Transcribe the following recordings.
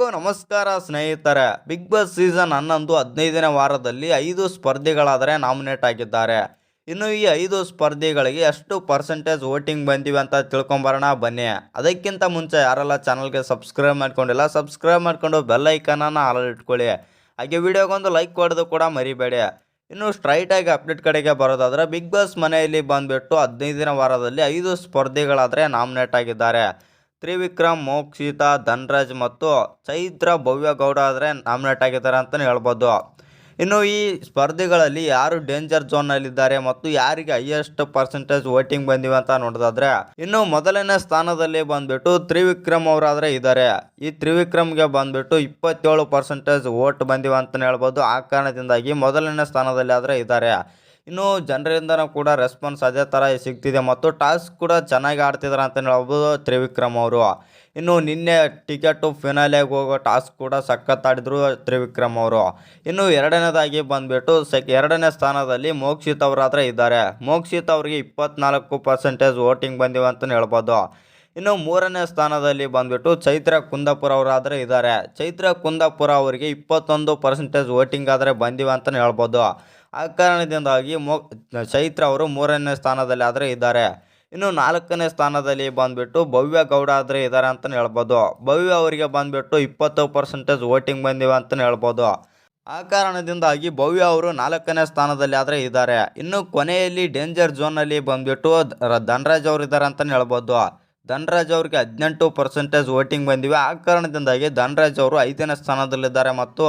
ಎಲ್ರಿಗೂ ನಮಸ್ಕಾರ ಸ್ನೇಹಿತರೆ. ಬಿಗ್ ಬಾಸ್ ಸೀಸನ್ ಹನ್ನೊಂದು, ಹದಿನೈದನೇ ವಾರದಲ್ಲಿ ಐದು ಸ್ಪರ್ಧಿಗಳಾದರೆ ನಾಮಿನೇಟ್ ಆಗಿದ್ದಾರೆ. ಇನ್ನು ಈ ಐದು ಸ್ಪರ್ಧಿಗಳಿಗೆ ಎಷ್ಟು ಪರ್ಸೆಂಟೇಜ್ ವೋಟಿಂಗ್ ಬಂದಿವೆ ಅಂತ ತಿಳ್ಕೊಂಬರೋಣ, ಬನ್ನಿ. ಅದಕ್ಕಿಂತ ಮುಂಚೆ ಯಾರೆಲ್ಲ ಚಾನಲ್ಗೆ ಸಬ್ಸ್ಕ್ರೈಬ್ ಮಾಡ್ಕೊಂಡಿಲ್ಲ ಸಬ್ಸ್ಕ್ರೈಬ್ ಮಾಡ್ಕೊಂಡು ಬೆಲ್ ಐಕನನ್ನು ಆಲ್ ಇಟ್ಕೊಳ್ಳಿ. ಹಾಗೆ ವಿಡಿಯೋಗೊಂದು ಲೈಕ್ ಕೊಡೋದು ಕೂಡ ಮರಿಬೇಡಿ. ಇನ್ನು ಸ್ಟ್ರೈಟಾಗಿ ಅಪ್ಡೇಟ್ ಕಡೆಗೆ ಬರೋದಾದ್ರೆ ಬಿಗ್ ಬಾಸ್ ಮನೆಯಲ್ಲಿ ಬಂದುಬಿಟ್ಟು ಹದಿನೈದನೇ ವಾರದಲ್ಲಿ ಐದು ಸ್ಪರ್ಧಿಗಳಾದರೆ ನಾಮಿನೇಟ್ ಆಗಿದ್ದಾರೆ. ತ್ರಿವಿಕ್ರಮ್ ಮೋಕ್ಷಿತಾ ಧನ್ರಾಜ್ ಮತ್ತು ಚೈತ್ರ ಭವ್ಯಗೌಡ ಆದರೆ ನಾಮಿನೇಟ್ ಆಗಿದ್ದಾರೆ ಅಂತಲೇ ಹೇಳ್ಬೋದು. ಇನ್ನು ಈ ಸ್ಪರ್ಧಿಗಳಲ್ಲಿ ಯಾರು ಡೇಂಜರ್ ಝೋನ್ನಲ್ಲಿದ್ದಾರೆ ಮತ್ತು ಯಾರಿಗೆ ಹೈಯೆಸ್ಟ್ ಪರ್ಸೆಂಟೇಜ್ ವೋಟಿಂಗ್ ಬಂದಿವೆ ಅಂತ ನೋಡೋದಾದ್ರೆ, ಇನ್ನು ಮೊದಲನೇ ಸ್ಥಾನದಲ್ಲಿ ಬಂದ್ಬಿಟ್ಟು ತ್ರಿವಿಕ್ರಮ್ ಅವರಾದರೆ ಇದ್ದಾರೆ. ಈ ತ್ರಿವಿಕ್ರಮ್ಗೆ ಬಂದ್ಬಿಟ್ಟು ಇಪ್ಪತ್ತೇಳು ಪರ್ಸೆಂಟೇಜ್ ವೋಟ್ ಬಂದಿವೆ ಅಂತಲೇ ಹೇಳ್ಬೋದು. ಆ ಕಾರಣದಿಂದಾಗಿ ಮೊದಲನೇ ಸ್ಥಾನದಲ್ಲಿ ಆದರೆ ಇದ್ದಾರೆ. ಇನ್ನು ಜನರಿಂದನೂ ಕೂಡ ರೆಸ್ಪಾನ್ಸ್ ಅದೇ ಥರ ಸಿಗ್ತಿದೆ. ಮತ್ತು ಟಾಸ್ಕ್ ಕೂಡ ಚೆನ್ನಾಗಿ ಆಡ್ತಿದ್ದಾರೆ ಅಂತ ಹೇಳ್ಬೋದು ತ್ರಿವಿಕ್ರಮ್ ಅವರು. ಇನ್ನು ನಿನ್ನೆ ಟಿಕೆಟು ಫಿನಾಲೆಗೆ ಹೋಗೋ ಟಾಸ್ಕ್ ಕೂಡ ಸಖತ್ ಆಡಿದ್ರು ತ್ರಿವಿಕ್ರಮ್ ಅವರು. ಇನ್ನು ಎರಡನೇದಾಗಿ ಬಂದುಬಿಟ್ಟು ಸೆಕ್, ಎರಡನೇ ಸ್ಥಾನದಲ್ಲಿ ಮೋಕ್ಷಿತ್ ಅವರಾದರೆ ಇದ್ದಾರೆ. ಮೋಕ್ಷಿತ್ ಅವರಿಗೆ ಇಪ್ಪತ್ನಾಲ್ಕು ಪರ್ಸೆಂಟೇಜ್ ವೋಟಿಂಗ್ ಬಂದಿವೆ ಅಂತ ಹೇಳ್ಬೋದು. ಇನ್ನು ಮೂರನೇ ಸ್ಥಾನದಲ್ಲಿ ಬಂದುಬಿಟ್ಟು ಚೈತ್ರ ಕುಂದಾಪುರ ಅವರಾದರೆ ಇದ್ದಾರೆ. ಚೈತ್ರ ಕುಂದಾಪುರ ಅವರಿಗೆ ಇಪ್ಪತ್ತೊಂದು ಪರ್ಸೆಂಟೇಜ್ ವೋಟಿಂಗ್ ಆದರೆ ಬಂದಿವೆ ಅಂತಲೇ ಹೇಳ್ಬೋದು. ಆ ಕಾರಣದಿಂದಾಗಿ ಮೊ, ಚೈತ್ರ ಅವರು ಮೂರನೇ ಸ್ಥಾನದಲ್ಲಿ ಆದರೆ ಇದ್ದಾರೆ. ಇನ್ನು ನಾಲ್ಕನೇ ಸ್ಥಾನದಲ್ಲಿ ಬಂದುಬಿಟ್ಟು ಭವ್ಯ ಗೌಡ ಆದರೆ ಇದ್ದಾರೆ ಅಂತಲೇ ಹೇಳ್ಬೋದು. ಭವ್ಯ ಅವರಿಗೆ ಬಂದುಬಿಟ್ಟು ಇಪ್ಪತ್ತು ಪರ್ಸೆಂಟೇಜ್ ವೋಟಿಂಗ್ ಬಂದಿವೆ ಅಂತಲೇ ಹೇಳ್ಬೋದು. ಆ ಕಾರಣದಿಂದಾಗಿ ಭವ್ಯ ಅವರು ನಾಲ್ಕನೇ ಸ್ಥಾನದಲ್ಲಿ ಆದರೆ ಇದ್ದಾರೆ. ಇನ್ನು ಕೊನೆಯಲ್ಲಿ ಡೇಂಜರ್ ಝೋನಲ್ಲಿ ಬಂದುಬಿಟ್ಟು ಧನರಾಜ್ ಅವರು ಇದ್ದಾರೆ ಅಂತಲೇ ಹೇಳ್ಬೋದು. ಧನರಾಜ್ ಅವ್ರಿಗೆ ಹದಿನೆಂಟು ಪರ್ಸೆಂಟೇಜ್ ವೋಟಿಂಗ್ ಬಂದಿವೆ. ಆ ಕಾರಣದಿಂದಾಗಿ ಧನರಾಜ್ ಅವರು ಐದನೇ ಸ್ಥಾನದಲ್ಲಿದ್ದಾರೆ ಮತ್ತು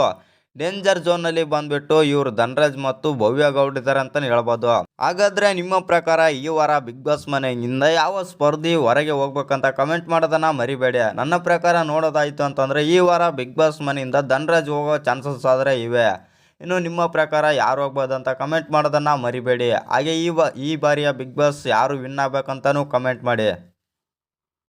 ಡೇಂಜರ್ ಝೋನ್ನಲ್ಲಿ ಬಂದ್ಬಿಟ್ಟು ಇವರು ಧನರಾಜ್ ಮತ್ತು ಭವ್ಯ ಗೌಡ್ ಇದ್ದಾರೆ ಅಂತಾನೆ ಹೇಳ್ಬೋದು. ಹಾಗಾದ್ರೆ ನಿಮ್ಮ ಪ್ರಕಾರ ಈ ವಾರ ಬಿಗ್ ಬಾಸ್ ಮನೆಯಿಂದ ಯಾವ ಸ್ಪರ್ಧಿ ಹೊರಗೆ ಹೋಗ್ಬೇಕಂತ ಕಮೆಂಟ್ ಮಾಡೋದನ್ನ ಮರಿಬೇಡಿ. ನನ್ನ ಪ್ರಕಾರ ನೋಡೋದಾಯ್ತು ಅಂತಂದ್ರೆ ಈ ವಾರ ಬಿಗ್ ಬಾಸ್ ಮನೆಯಿಂದ ಧನರಾಜ್ ಹೋಗೋ ಚಾನ್ಸಸ್ ಆದರೆ ಇವೆ. ಇನ್ನು ನಿಮ್ಮ ಪ್ರಕಾರ ಯಾರು ಹೋಗ್ಬೋದು ಅಂತ ಕಮೆಂಟ್ ಮಾಡೋದನ್ನ ಮರಿಬೇಡಿ. ಹಾಗೆ ಈ ಬಾ ಈ ಬಾರಿಯ ಬಿಗ್ ಬಾಸ್ ಯಾರು ವಿನ್ ಆಗ್ಬೇಕಂತನೂ ಕಮೆಂಟ್ ಮಾಡಿ.